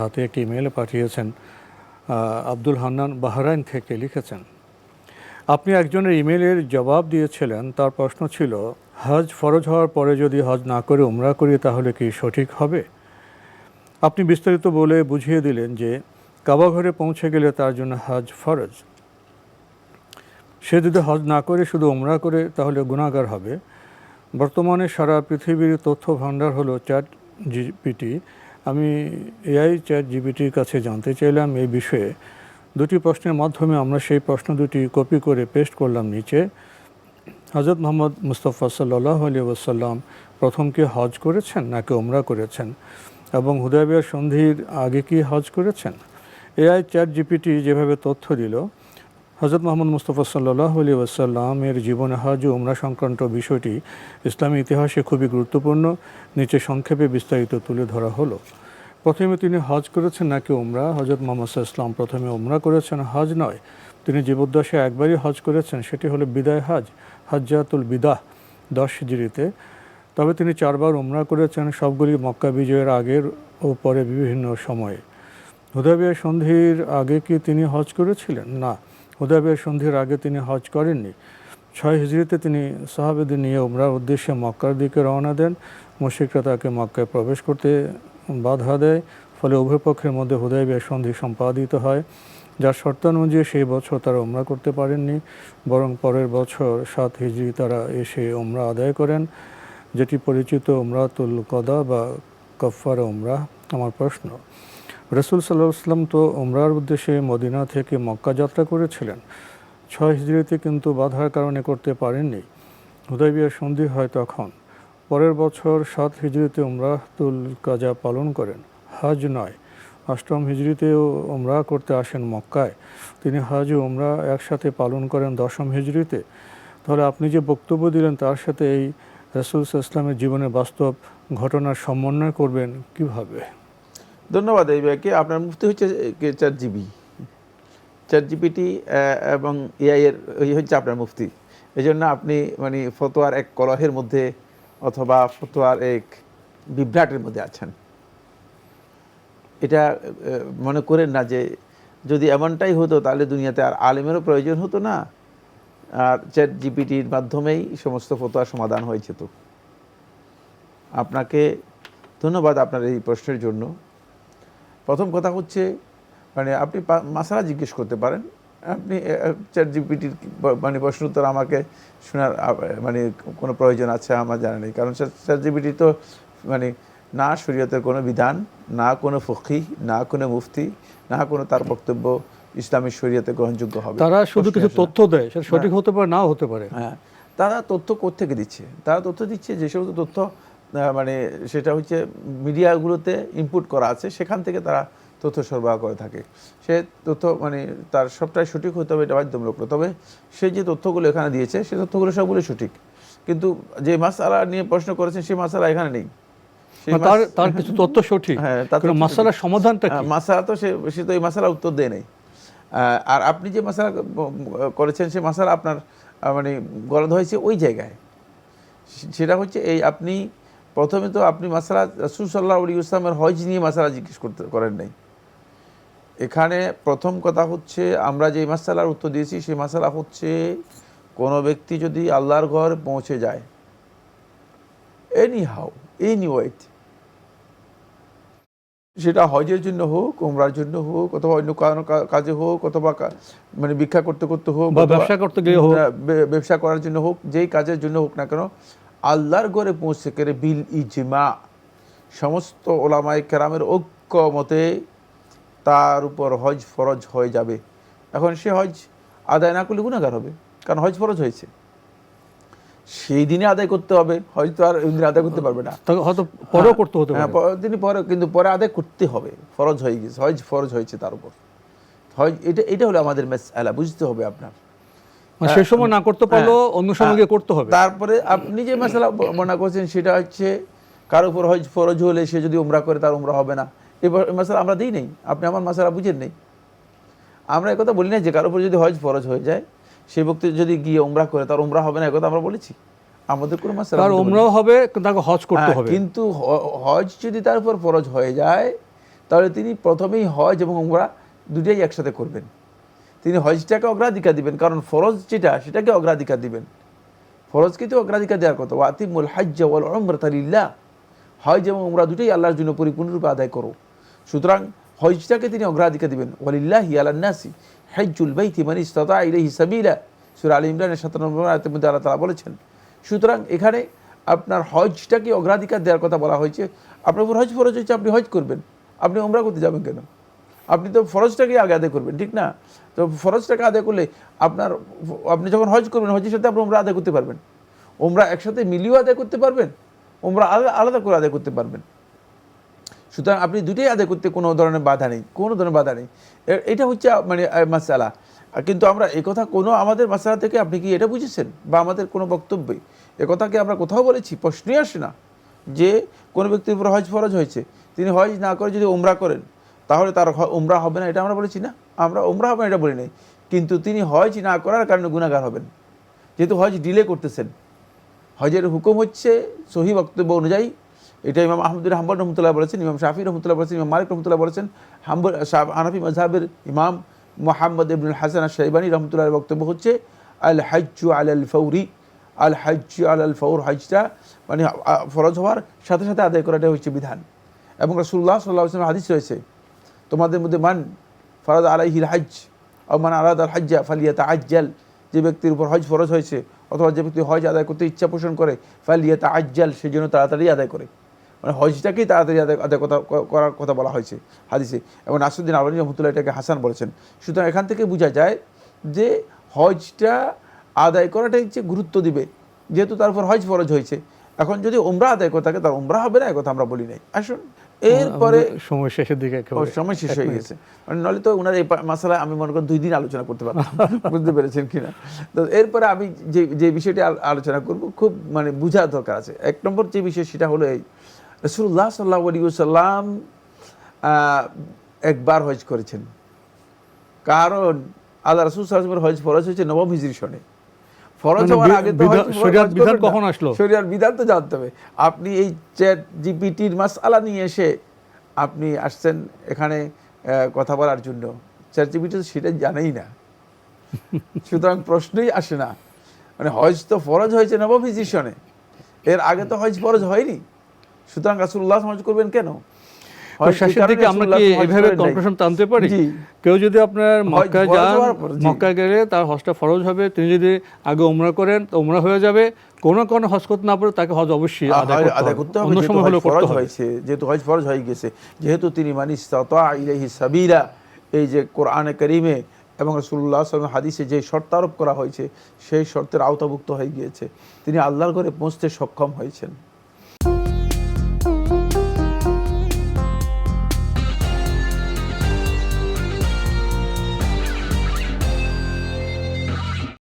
হাতে একটি ইমেল পাঠিয়েছেন আব্দুল হান্নান বাহরাইন থেকে লিখেছেন, আপনি একজনের ইমেলের জবাব দিয়েছিলেন, তার প্রশ্ন ছিল, হজ ফরজ হওয়ার পরে যদি হজ না করে উমরা করি তাহলে কি সঠিক হবে? আপনি বিস্তারিত বলে বুঝিয়ে দিলেন যে, কাবা ঘরে পৌঁছে গেলে তার জন্য হজ ফরজ। সে যদি হজ না করে শুধু উমরা করে, তাহলে গুণাগার হবে। বর্তমানে সারা পৃথিবীর তথ্য ভাণ্ডার হলো চ্যাট জিপিটি আমি এআই চ্যাট জিপিটির কাছে জানতে চাইলাম এই বিষয়ে। দুটি প্রশ্নের মাধ্যমে আমরা সেই প্রশ্ন দুটি কপি করে পেস্ট করলাম নিচে। হজরত মোহাম্মদ মুস্তফা সাল্লাহ আলী ওসাল্লাম প্রথম কি হজ করেছেন নাকি ওমরা করেছেন? এবং হুদাবিয়ার সন্ধির আগে কি হজ করেছেন? এআই চ্যাট জিপিটি যেভাবে তথ্য দিল হজরত মোহাম্মদ মুস্তফা সাল্লাহ আলী ওয়াসাল্লামের জীবনে হজ ও উমরা সংক্রান্ত বিষয়টি ইসলামী ইতিহাসে খুবই গুরুত্বপূর্ণ, নিচে সংক্ষেপে বিস্তারিত তুলে ধরা হলো। প্রথমে তিনি হজ করেছেন নাকি উমরা? হজরত মোহাম্মদ ইসলাম প্রথমে উমরা করেছেন, হজ নয়। তিনি জীবদ্দশায় একবারই হজ করেছেন, সেটি হলো বিদায় হজ, হজ্জাতুল বিদাহ, দশ জিরিতে তবে তিনি চারবার উমরা করেছেন, সবগুলি মক্কা বিজয়ের আগের ও পরে বিভিন্ন সময়ে। হুদাবিয়া সন্ধির আগে কি তিনি হজ করেছিলেন? না। হুদাবিয়া সন্ধির আগে তিনি হজ করেননি। ছয় হিজড়িতে তিনি সাহাবেদের নিয়ে উমরার উদ্দেশ্যে মক্কার দিকে রওনা দেন। মুশিকরা তাকে মক্কায় প্রবেশ করতে বাধা দেয়, ফলে উভয় পক্ষের মধ্যে হুদাইবিয়া সন্ধি সম্পাদিত হয়। যার শর্তানুযায়ী সেই বছর তারা উমরা করতে পারেননি, বরং পরের বছর সাত হিজড়ি তারা এসে উমরা আদায় করেন। যেটি পরিচিত উমরাতুল কদা বা কফার উমরা, আমার প্রশ্ন। রসুল সাল্লাহ তো উমরার উদ্দেশ্যে মদিনা থেকে মক্কা যাত্রা করেছিলেন। ছয় হিজড়িতে কিন্তু বাধার কারণে করতে পারেননি। হুদাইবিয়ার সন্ধি হয় তখন। পরের বছর সাত হিজড়িতে উমরাতুল কাজা পালন করেন। হাজ নয়। অষ্টম হিজড়িতেও উমরা করতে আসেন মক্কায়। তিনি হাজ ও উমরা একসাথে পালন করেন দশম হিজড়িতে। তাহলে আপনি যে বক্তব্য দিলেন, তার সাথে এই রসুল ইসলামের জীবনের বাস্তব ঘটনার সমন্বয় করবেন কীভাবে? ধন্যবাদ এই ব্যাকে আপনার মুফতি হচ্ছে চার জিবি চার জিপিটি এবং এআইয়ের এই হচ্ছে আপনার মুফতি। এই জন্য আপনি মানে ফতোয়ার এক কলহের মধ্যে অথবা ফতোয়ার এক বিভ্রাটের মধ্যে আছেন। এটা মনে করেন না যে যদি এমনটাই হতো, তাহলে দুনিয়াতে আর আলেমেরও প্রয়োজন হতো না। আর চ্যাট জিপিটির মাধ্যমেই সমস্ত ফতোয়ার সমাধান হয়েছে তো আপনাকে ধন্যবাদ আপনার এই প্রশ্নের জন্য। প্রথম কথা হচ্ছে মানে আপনি মাসালা জিজ্ঞেস করতে পারেন। আপনি চ্যাট জিপিটির মানে প্রশ্ন উত্তর আমাকে শোনার মানে কোনো প্রয়োজন আছে আমার জানা নেই। কারণ চ্যাট জিপিটি তো মানে না শরীয়তের কোনো বিধান না কোনো ফকি না কোনো মুফতি না কোনো তার বক্তব্য ইসলামী শরীয়তে গ্রহণযোগ্য হবে। তারা শুধু কিছু তথ্য দেয় সেটা সঠিক হতে পারে নাও হতে পারে। হ্যাঁ। তারা তথ্য কোত্থেকে দিচ্ছে? তারা তথ্য দিচ্ছে যে সমস্ত তথ্য মানে সেটা হচ্ছে মিডিয়াগুলোতে ইনপুট করা আছে সেখান থেকে তারা তথ্য সরবরাহ করে থাকে। সে তথ্য মানে তার সবটাই সঠিক হতে হবে এটা বাধ্যতামূলক না। তবে সে যে তথ্যগুলো এখানে দিয়েছে সে তথ্যগুলো সবগুলো সঠিক। কিন্তু যে মাসালা নিয়ে প্রশ্ন করেছেন সেই মাসালা এখানে নেই। তার তার কিছু তথ্য সঠিক হ্যাঁ, তার মাসালার সমাধানটা কি? মাসালা তো সে সে তো এই মাসালা উত্তর দেয় নাই। আর আপনি যে মাসালা করেছেন সে মাসালা আপনার মানে গলদ হয়েছে ওই জায়গায়। সেটা হচ্ছে এই আপনি প্রথমে তো আপনি মাসালা রসুল সাল্লাহ আলী ইসলামের হজ নিয়ে মাসালা জিজ্ঞেস করতে করেন নাই এখানে প্রথম কথা হচ্ছে আমরা যে মাসালার উত্তর দিয়েছি সেই মাসালা হচ্ছে কোনো ব্যক্তি যদি আল্লাহর ঘর পৌঁছে যায় এনি হাউ এনি ওয়েট সেটা হজের জন্য হোক ওমরার জন্য হোক অথবা অন্য কাজে হোক অথবা মানে ভিক্ষা করতে করতে হোক ব্যবসা করতে গিয়ে হোক। ব্যবসা করার জন্য হোক যেই কাজের জন্য হোক না কেন আল্লাহর ঘরে পৌঁছে করে বিল ইজমা। সমস্ত ওলামাই কেরামের ঐক্য মতে তার উপর হজ ফরজ হয়ে যাবে। এখন সে হজ আদায় না করলে গুণাগার হবে কারণ হজ ফরজ হয়েছে। সেই দিনে আদায় করতে হবে হয়তো আর ওই দিনে আদায় করতে পারবে না। হয়তো পরেও করতে হতে হ্যাঁ, তিনি পরে কিন্তু পরে আদায় করতে হবে ফরজ হয়ে গেছে হজ ফরজ হয়েছে তার উপর। হজ এটা এটা হলো আমাদের মেস আলা বুঝতে হবে আপনার। মানে সেই সময় না করতে হ্যাঁ। অন্য সময় গিয়ে করতে হবে। তারপরে আপনি যে মশলা মনে করছেন সেটা হচ্ছে কারও উপর হজ ফরজ হলে সে যদি উমরা করে তার উমরা হবে না। এই মশলা আমরা দিই নেই। আপনি আমার মশলা বুঝেন নেই। আমরা একথা বলি না যে কারও উপর যদি হজ ফরজ হয়ে যায় সেই ব্যক্তি যদি গিয়ে উমরা করে তার উমরা হবে না একথা আমরা বলেছি। আমাদের কোনো মশলা তার উমরাও হবে তাকে হজ করতে হ্যাঁ, হবে। কিন্তু হজ যদি তার উপর ফরজ হয়ে যায় তাহলে তিনি প্রথমেই হজ এবং উমরা দুটাই একসাথে করবেন। তিনি হজটাকে অগ্রাধিকার দিবেন, কারণ ফরজ যেটা, সেটাকে অগ্রাধিকার দিবেন। ফরজকে তো অগ্রাধিকার দেওয়ার কথা। ওয়াতিমুল হাজ্জ ওয়াল হজ এবং উমরা দুটোই আল্লাহর জন্য পরিপূর্ণরূপে আদায় করো। সুতরাং হজটাকে তিনি অগ্রাধিকার দিবেন। ওয়ালিল্লাহি আলান্নাসি হাজ্জুল বাইতি মান ইসতাতা ইলাইহি সাবিলা। সূরা আলী ইমরানের 97 নম্বর আয়াতের মধ্যে আল্লাহ তাআলা বলেছেন, সুতরাং এখানে আপনার হজটাকে অগ্রাধিকার দেওয়ার কথা বলা হয়েছে। আপনার উপর হজ ফরজ হচ্ছে আপনি হজ করবেন। আপনি উমরা করতে যাবেন কেন? আপনি তো ফরজটাকে আগে আদায় করবেন, ঠিক না? তো ফরজটাকে আদায় করলে আপনার আপনি যখন হজ করবেন, হজের সাথে আপনি ওমরা আদায় করতে পারবেন। ওমরা একসাথে মিলিয়েও আদায় করতে পারবেন ওমরা আলাদা আলাদা করে আদায় করতে পারবেন। সুতরাং আপনি দুটোই আদায় করতে কোনো ধরনের বাধা নেই, কোনো ধরনের বাধা নেই। এটা হচ্ছে মানে মাসালা কিন্তু আমরা এই কথা কোনো আমাদের মাসালা থেকে আপনি কি এটা বুঝেছেন? বা আমাদের কোনো বক্তব্যে? এ কথাকে আমরা কোথাও বলেছি? প্রশ্নই আসে না যে কোনো ব্যক্তির উপর হজ ফরজ হয়েছে, তিনি হজ না করে যদি ওমরা করেন তাহলে তার উমরা হবে না, এটা আমরা বলেছি না। আমরা উমরা হবে না, এটা বলি নাই কিন্তু তিনি হজ না করার কারণে গুণাগার হবেন। যেহেতু হজ ডিলে করতেছেন। হজের হুকুম হচ্ছে সহি বক্তব্য অনুযায়ী, এটা ইমাম আহমদুল হাম্বল রহমতুল্লাহ বলেছেন, ইমাম শাফি রহমতুল্লাহ বলেছেন, ইমাম মালিক রহমতুল্লাহ বলেছেন, হাম্বল হানাফি মজহাবের ইমাম মোহাম্মদ ইবনুল হাসান শাইবানী রহমতুল্লাহ বক্তব্য হচ্ছে, আল হাজ্জু আল আল ফৌরি, আল হাজ্জু আল আল ফৌর হজটা মানে ফরজ হওয়ার সাথে সাথে আদায় করাটা হচ্ছে বিধান। এবং রসুল্লাহ সাল্লাহ হাদিস রয়েছে তোমাদের মধ্যে মান ফরাদ আলাইহিল হজ ও মান আলাদ আল হজ্জা ফালিয়াতা আজ্জাল যে ব্যক্তির উপর হজ ফরজ হয়েছে অথবা যে ব্যক্তি হজ আদায় করতে ইচ্ছা পোষণ করে ফালিয়াতা আজ্জাল সেই জন্য তাড়াতাড়ি আদায় করে। মানে হজটাকেই তাড়াতাড়ি আদায় আদায় কথা করার কথা বলা হয়েছে হাদিসে। এবং নাসুদ্দিন আলী রহমতুল্লাহ এটাকে হাসান বলেছেন। সুতরাং এখান থেকে বোঝা যায় যে হজটা আদায় করাটাই হচ্ছে গুরুত্ব দিবে। যেহেতু তার উপর হজ ফরজ হয়েছে। এখন যদি ওমরা আদায় করে থাকে, তার ওমরা হবে না কথা আমরা বলি নাই। আসুন। এরপরে সময় শেষের দিকে সময় শেষ হয়ে গেছে। মানে নলে তো ওনার এই মাসালা আমি মনে করি দুই দিন আলোচনা করতে পারতাম। বুঝতে পেরেছেন কিনা? তো এরপরে আমি যে যে বিষয়টি আলোচনা করব খুব মানে বোঝার দরকার আছে। এক নম্বর যে বিষয় সেটা হলো এই রসুল্লাহ সাল্লাহ আলী সাল্লাম একবার হজ করেছেন। কারণ আল্লাহ রসুল সাল্লামের হজ ফরজ হয়েছে নবম হিজরি সনে। ফরজ মানে হওয়ার আগে তো বিধান- শরিয়াত কখন আসলো? বিধান তো জানতে হবে। আপনি এই চ্যাট জিপিটির নিয়ে এসে আপনি আসছেন এখানে কথা বলার জন্য। চ্যাট জিপিটি তো সেটা জানেই না। সুতরাং প্রশ্নই আসে না। মানে হজ তো ফরজ হয়েছে নবম হিজরি এর আগে তো হজ ফরজ হয়নি। সুতরাং রাসূলুল্লাহ হজ করবেন কেন? আমরা কি কনক্লুশন টানতে পারি? কেউ যদি আপনার যান গেলে তার হজটা ফরজ হবে। তিনি যদি আগে উমরা করেন তো উমরা হয়ে যাবে। কোনো কোনো হজ করতে না পারে তাকে হজ অবশ্যই আদায় করতে হবে। অন্য যেহেতু সময় হলেও ফরজ হয়েছে যেহেতু হজ ফরজ হয়ে গেছে যেহেতু তিনি মানিস এই যে কোরআনে করিমে এবং রসুল্লাহ সাল্লাম হাদিসে যে শর্ত আরোপ করা হয়েছে সেই শর্তের আওতাভুক্ত হয়ে গিয়েছে। তিনি আল্লাহর ঘরে পৌঁছতে সক্ষম হয়েছেন।